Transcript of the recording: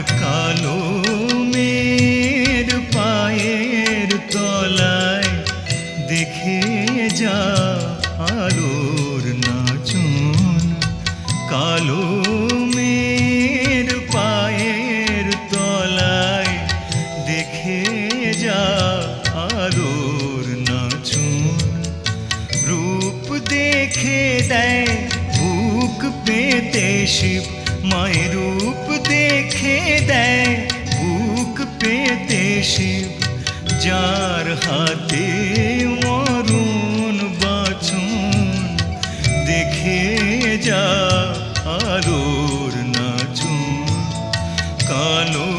কালো মের পায়ের তলায় দেখে যা আলোর নাচন। কালো মের পায়ের তলায় দেখে যা আলোর নাচন। রূপ দেখে দেয় বুক পেতে শিব, মায়ের শিব যার হাতে মরুন বাছুন দেখে যা আলোর নাচুন। কালো